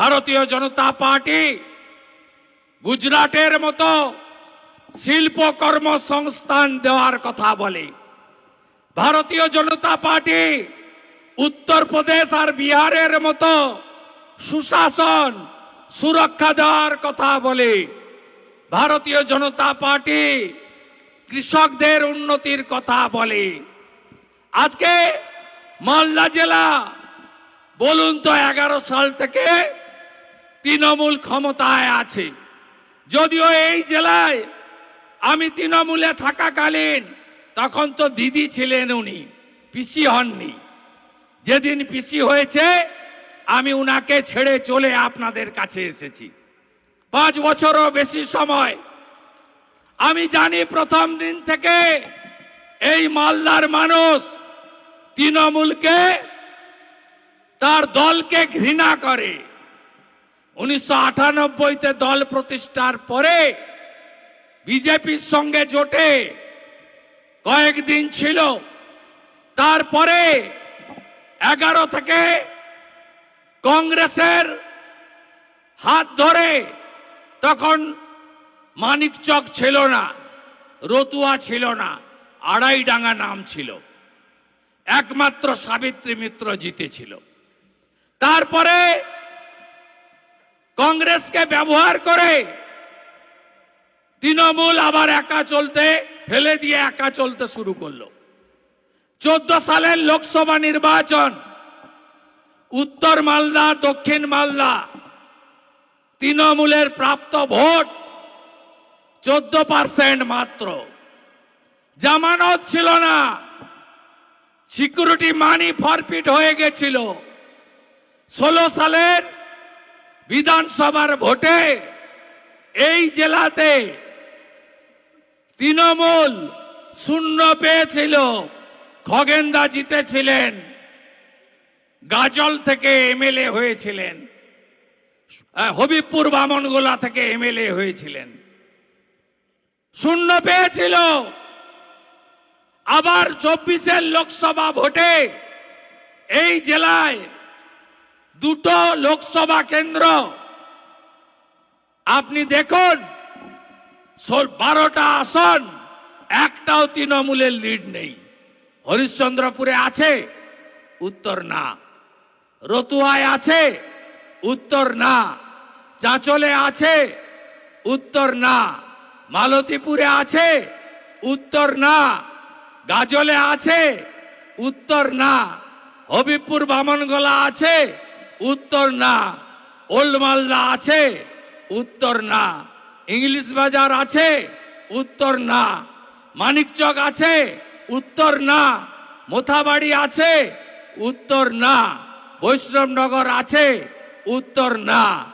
ভারতীয় জনতা পার্টি গুজরাটের মতো শিল্প কর্মসংস্থান দেওয়ার কথা বলে। ভারতীয় জনতা পার্টি উত্তরপ্রদেশ আর বিহারের মতো সুশাসন সুরক্ষা দেওয়ার কথা বলে। ভারতীয় জনতা পার্টি কৃষকদের উন্নতির কথা বলে। আজকে মালদা জেলা বলুন তো এগারো সাল থেকে তৃণমূল ক্ষমতায় আছে। যদিও এই জেলায় আমি তৃণমূলে থাকাকালীন তখন তো দিদি ছিলেন উনি, পিসি হননি। যেদিন পিসি হয়েছে, আমি উনাকে ছেড়ে চলে আপনাদের কাছে এসেছি। পাঁচ বছরও বেশি সময়। আমি জানি প্রথম দিন থেকে এই মালদার মানুষ তৃণমূলকে, তার দলকে ঘৃণা করে। উনিশশো আটানব্বইতে দল প্রতিষ্ঠার পরে বিজেপির সঙ্গে জোটে কয়েকদিন ছিল। তারপরে এগারো থেকে কংগ্রেসের হাত ধরে তখন মানিকচক ছিল না, রতুয়া ছিল না আড়াইডাঙ্গা নাম ছিল। একমাত্র সাবিত্রী মিত্র জিতেছিল। তারপরে কংগ্রেসকে ব্যবহার করে তৃণমূল আবার একা চলতে, ফেলে দিয়ে একা চলতে শুরু করল। চোদ্দ সালের লোকসভা নির্বাচন, উত্তর মালদা, দক্ষিণ মালদা, তৃণমূলের প্রাপ্ত ভোট চোদ্দ পার্সেন্ট মাত্র। জামানত ছিল না। সিকিউরিটি মানি ফরফিট হয়ে গেছিল। ষোলো সালের বিধানসভার ভোটে এই জেলাতে তৃণমূল শূন্য পেয়েছিল, খগেন্দা জিতেছিলেন, গাজল থেকে এমএলএ হয়েছিলেন হবিবপুর বামনগোলা থেকে এমএলএ হয়েছিলেন। শূন্য পেয়েছিল। আবার চব্বিশের লোকসভা ভোটে এই জেলায় দুটো লোকসভা কেন্দ্র। আপনি দেখুন বারোটা আসন, একটাও তৃণমূলের লিড নেই। হরিশ্চন্দ্রপুরে আছে, উত্তর না। রতুয়ায় আছে, উত্তর না। চাঁচলে আছে, উত্তর না। মালতীপুরে আছে, উত্তর না। গাজলে আছে, উত্তর না। হবিবপুর বামনগোলা আছে উত্তর না। ওল্ড মালদা আছে, উত্তর না। ইংলিশ বাজার আছে, উত্তর না। মানিকচক আছে, উত্তর না। মোথাবাড়ি আছে, উত্তর না। বৈষ্ণবনগর আছে, উত্তর না।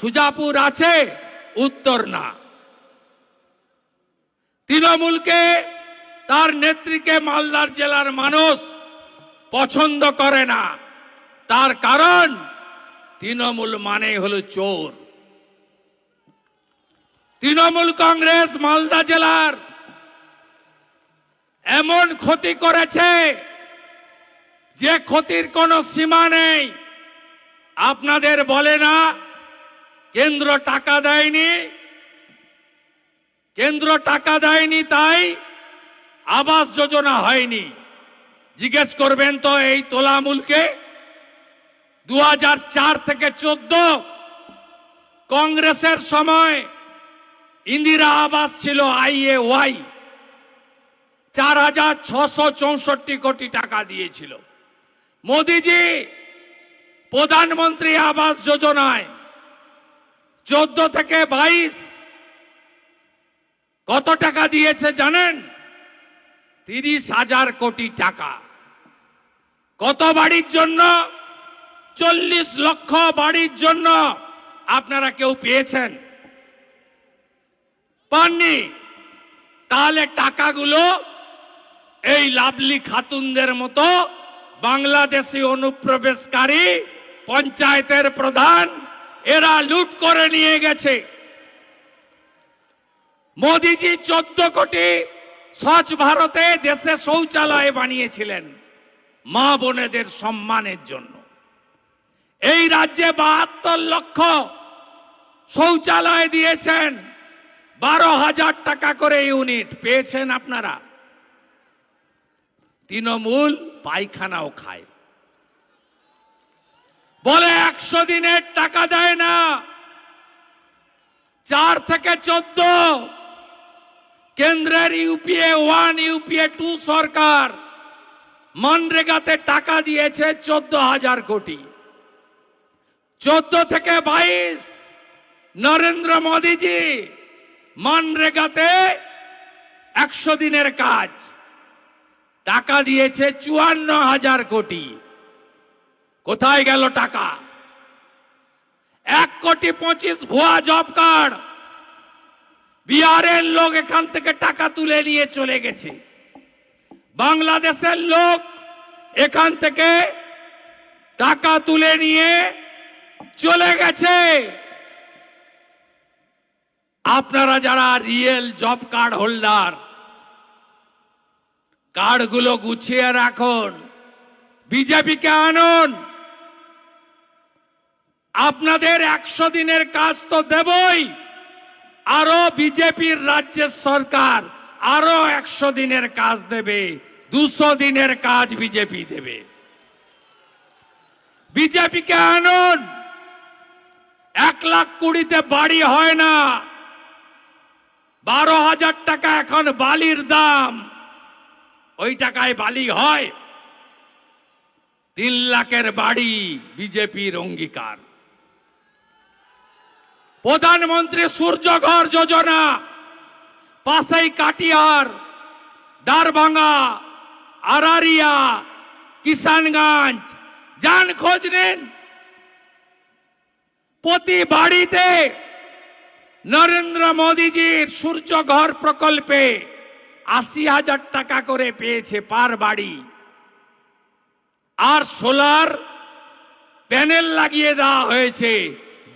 সুজাপুর আছে, উত্তর না। তৃণমূলকে, তার নেত্রীকে মালদার জেলার মানুষ পছন্দ করে না। তার কারণ তৃণমূল মানে হলো চোর। তৃণমূল কংগ্রেস মালদা জেলার এমন ক্ষতি করেছে যে ক্ষতির কোনো সীমা নেই। আপনাদের বলে না, কেন্দ্র টাকা দেয়নি। কেন্দ্র টাকা দেয়নি তাই আবাস যোজনা হয়নি। জিজ্ঞেস করবেন তো এই তোলামূলকে দু থেকে চোদ্দ কংগ্রেসের সময় ইন্দিরা আবাস ছিল আইএ ওয়াই। চার হাজার ছশো চৌষট্টি কোটি টাকা দিয়েছিল। মোদিজি প্রধানমন্ত্রী আবাস যোজনায় চোদ্দ থেকে বাইশ কত টাকা দিয়েছে জানেন? তিরিশ হাজার কোটি টাকা। কত বাড়ির জন্য? চল্লিশ লক্ষ বাড়ির জন্য আপনারা কেউ পেয়েছেন? পাননি? তাহলে টাকাগুলো এই লাভলি খাতুনদের মতো বাংলাদেশি অনুপ্রবেশকারী পঞ্চায়েতের প্রধান, এরা লুট করে নিয়ে গেছে। মোদিজি চোদ্দ কোটি স্বচ্ছ ভারতে দেশে শৌচালয় বানিয়েছিলেন মা বোনেদের সম্মানের জন্য। এই রাজ্যে বাহাত্তর লক্ষ শৌচালয় দিয়েছেন। বারো হাজার টাকা করে ইউনিট, পেয়েছেন আপনারা? তৃণমূল পায়খানাও খায়। বলে একশো দিনের টাকা দেয় না। চার থেকে চোদ্দ কেন্দ্রের ইউপিএ ওয়ান, ইউপিএ টু সরকার মনরেগাতে টাকা দিয়েছে চোদ্দ হাজার কোটি। চোদ্দ থেকে বাইশ, নরেন্দ্র মোদীজি মনরেগাতে একশো দিনের কাজ। টাকা দিয়েছে চুয়ান্ন হাজার কোটি। কোথায় গেল টাকা? এক কোটি পঁচিশ ভুয়া জব কার্ড। বিহারের লোক এখান থেকে টাকা তুলে নিয়ে চলে গেছে। বাংলাদেশের লোক এখান থেকে টাকা তুলে নিয়ে চলে গেছে। আপনারা যারা রিয়েল জব কার্ড হোল্ডার কার্ডগুলো গুছিয়ে রাখুন বিজেপিকে আনুন। আপনাদের একশো দিনের কাজ তো দেবই। আরও বিজেপির রাজ্যের সরকার আরও একশো দিনের কাজ দেবে, দুশো দিনের কাজ বিজেপি দেবে। বিজেপিকে আনুন। এক লাখ কুড়িতে বাড়ি হয় না। বারো হাজার টাকা এখন বালির দাম। ওই টাকায় বালি হয়। তিন লাখের বাড়ি বিজেপির অঙ্গীকার। প্রধানমন্ত্রী সূর্যঘর যোজনা, পাশেই কাটিয়ার দারভাঙ্গা, আরারিয়া, কিষানগঞ্জ। যান খোঁজ নিন। প্রতি বাড়িতে নরেন্দ্র মোদীজির সূর্যঘর প্রকল্পে আশি হাজার টাকা করে পেয়েছে পার বাড়ি। আর সোলার প্যানেল লাগিয়ে দেওয়া হয়েছে,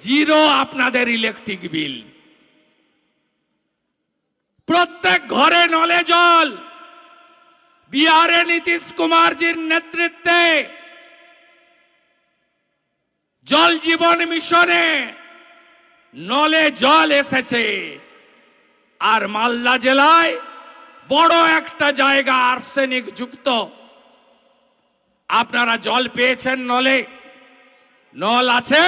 জিরো আপনাদের ইলেকট্রিক বিল। প্রত্যেক ঘরে নলে জল। বিহারে নীতিশ কুমারজির নেতৃত্বে জল জীবন মিশনে নলে জল এসেছে। আর মালদা জেলায় বড় একটা জায়গা আর্সেনিক যুক্ত। আপনারা জল পেয়েছেন নলে। নল আছে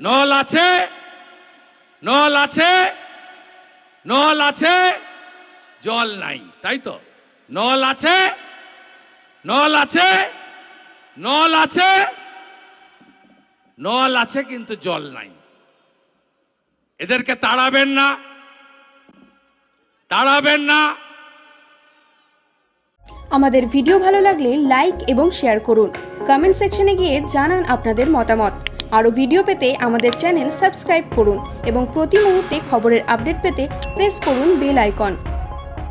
নল আছে নল আছে নল আছে, জল নাই, তাই তো? নল আছে নল আছে নল আছে নল আছে কিন্তু জল নাই। এদেরকে তাড়াবেন না। তাড়াবেন না। আমাদের ভিডিও ভালো লাগলে লাইক এবং শেয়ার করুন। কমেন্ট সেকশনে গিয়ে জানান আপনাদের মতামত। আরও ভিডিও পেতে আমাদের চ্যানেল সাবস্ক্রাইব করুন এবং প্রতি মুহূর্তে খবরের আপডেট পেতে প্রেস করুন বেল আইকন।